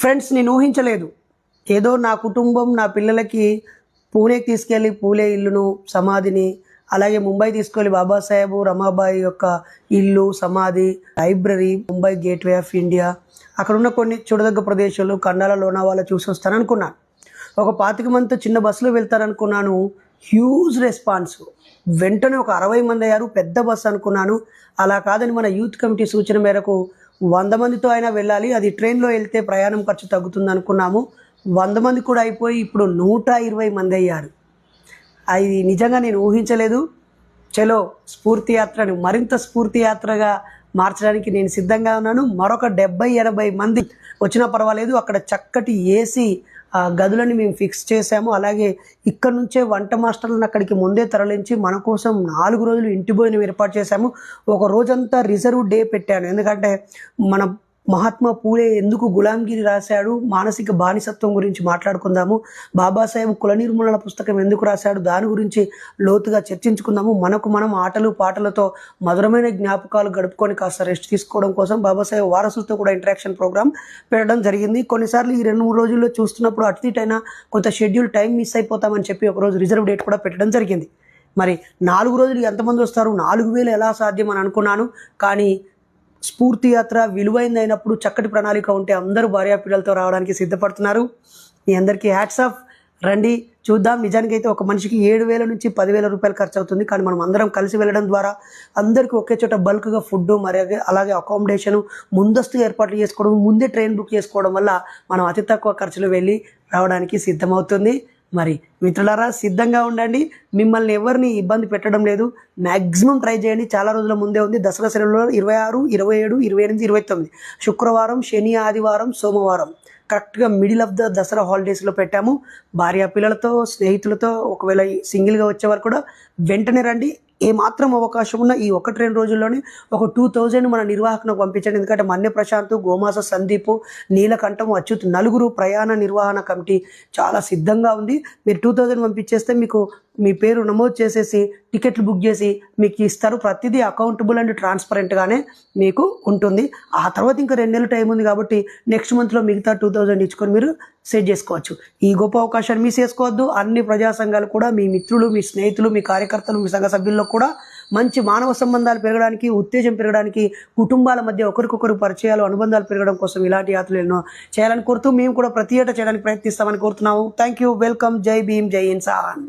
Friends నేను ఊహించలేదు. ఏదో నా కుటుంబం నా పిల్లలకి పూణేకి తీసుకెళ్ళి పూలే ఇల్లును సమాధిని అలాగే ముంబై తీసుకెళ్ళి బాబాసాహెబ్ రమాబాయి యొక్క ఇల్లు సమాధి library Mumbai gateway of India అక్కడ ఉన్న కొన్ని చూడదగ్గ ప్రదేశాలు కండాల లోనావాలా చూసి వస్తాను అనుకున్నాను ఒక పాతిక మందితో చిన్న బస్సులో వెళ్తారనుకున్నాను. హ్యూజ్ రెస్పాన్స్ వెంటనే ఒక అరవై మంది అయ్యారు పెద్ద బస్సు అనుకున్నాను. అలా కాదని మన యూత్ కమిటీ సూచన మేరకు వంద మందితో అయినా వెళ్ళాలి. అది ట్రైన్లో వెళ్తే ప్రయాణం ఖర్చు తగ్గుతుంది అనుకున్నాము. వంద మంది కూడా అయిపోయి ఇప్పుడు నూట ఇరవై మంది అయ్యారు. అది నిజంగా నేను ఊహించలేదు. చలో స్ఫూర్తి యాత్రను మరింత స్ఫూర్తి యాత్రగా మార్చడానికి నేను సిద్ధంగా ఉన్నాను. మరొక డెబ్బై ఎనభై మంది వచ్చినా పర్వాలేదు. అక్కడ చక్కటి ఏసీ గదులని మేము ఫిక్స్ చేశాము. అలాగే ఇక్కడ నుంచే వంట మాస్టర్లను అక్కడికి ముందే తరలించి మన కోసం నాలుగు రోజులు ఇంటి భోజనం ఏర్పాటు చేశాము. ఒక రోజంతా రిజర్వ్ డే పెట్టాను. ఎందుకంటే మన మహాత్మా పూలే ఎందుకు గులాంగిరి రాశాడు? మానసిక బానిసత్వం గురించి మాట్లాడుకుందాము. బాబాసాహెబ్ కుల నిర్మూలన పుస్తకం ఎందుకు రాశాడు? దాని గురించి లోతుగా చర్చించుకుందాము. మనకు మనం ఆటలు పాటలతో మధురమైన జ్ఞాపకాలు గడుపుకొని కాస్త రెస్ట్ తీసుకోవడం కోసం బాబాసాహెబ్ వారసులతో కూడా ఇంటరాక్షన్ ప్రోగ్రామ్ పెట్టడం జరిగింది. కొన్నిసార్లు ఈ రెండు మూడు రోజుల్లో చూస్తున్నప్పుడు అటు ఇటు అయినా కొంత షెడ్యూల్ టైం మిస్ అయిపోతామని చెప్పి ఒకరోజు రిజర్వ్ డేట్ కూడా పెట్టడం జరిగింది. మరి నాలుగు రోజులు ఎంతమంది వస్తారు? నాలుగు వేలు ఎలా సాధ్యం అని అనుకున్నాను. కానీ స్ఫూర్తి యాత్ర విలువైంది అయినప్పుడు చక్కటి ప్రణాళిక ఉంటే అందరూ భార్యాపిల్లలతో రావడానికి సిద్ధపడుతున్నారు. మీ అందరికీ హ్యాట్స్ ఆఫ్. రండి చూద్దాం. నిజానికైతే ఒక మనిషికి ఏడు వేల నుంచి పదివేల రూపాయలు ఖర్చు అవుతుంది కానీ మనం అందరం కలిసి వెళ్ళడం ద్వారా అందరికీ ఒకే చోట బల్క్గా ఫుడ్ మరి అలాగే అకామిడేషన్ ముందస్తు ఏర్పాట్లు చేసుకోవడం ముందే ట్రైన్ బుక్ చేసుకోవడం వల్ల మనం అతి తక్కువ ఖర్చులో వెళ్ళి రావడానికి సిద్ధమవుతుంది. మరి మిత్రులారా సిద్ధంగా ఉండండి. మిమ్మల్ని ఎవరిని ఇబ్బంది పెట్టడం లేదు. మ్యాక్సిమం ట్రై చేయండి. చాలా రోజుల ముందే ఉంది. దసరా సెలవులో ఇరవై ఆరు ఇరవై ఏడు ఇరవై ఎనిమిది ఇరవై తొమ్మిది. శుక్రవారం శని ఆదివారం సోమవారం. కరెక్ట్గా మిడిల్ ఆఫ్ ద దసరా హాలిడేస్లో పెట్టాము. భార్య పిల్లలతో స్నేహితులతో ఒకవేళ సింగిల్గా వచ్చేవారు కూడా వెంటనే రండి. ఏమాత్రం అవకాశం ఉన్న ఈ ఒకటి రెండు రోజుల్లోనే ఒక టూ థౌజండ్ మన నిర్వాహకను పంపించండి. ఎందుకంటే మన్య ప్రశాంత్ గోమాస సందీప్ నీలకంఠం అచ్యుత్ నలుగురు ప్రయాణ నిర్వహణ కమిటీ చాలా సిద్ధంగా ఉంది. మీరు టూ థౌజండ్ పంపించేస్తే మీకు మీ పేరు నమోదు చేసేసి టికెట్లు బుక్ చేసి మీకు ఇస్తారు. ప్రతిదీ అకౌంటబుల్ అండ్ ట్రాన్స్పరెంట్గానే మీకు ఉంటుంది. ఆ తర్వాత ఇంకా రెండు నెలలు టైం ఉంది కాబట్టి నెక్స్ట్ మంత్లో మిగతా టూ థౌజండ్ ఇచ్చుకొని మీరు సెట్ చేసుకోవచ్చు. ఈ గొప్ప అవకాశాన్ని మిస్ చేసుకోవద్దు. అన్ని ప్రజా సంఘాలు కూడా మీ మిత్రులు మీ స్నేహితులు మీ కార్యకర్తలు మీ సంఘ సభ్యుల్లో కూడా మంచి మానవ సంబంధాలు పెరగడానికి ఉత్తేజం పెరగడానికి కుటుంబాల మధ్య ఒకరికొకరు పరిచయాలు అనుబంధాలు పెరగడం కోసం ఇలాంటి యాత్రలు ఎన్నో చేయాలని కోరుతూ మేము కూడా ప్రతి ఏటా చేయడానికి ప్రయత్నిస్తామని కోరుతున్నాము. థ్యాంక్ యూ వెల్కమ్ జై భీమ్ జై ఇన్సాన్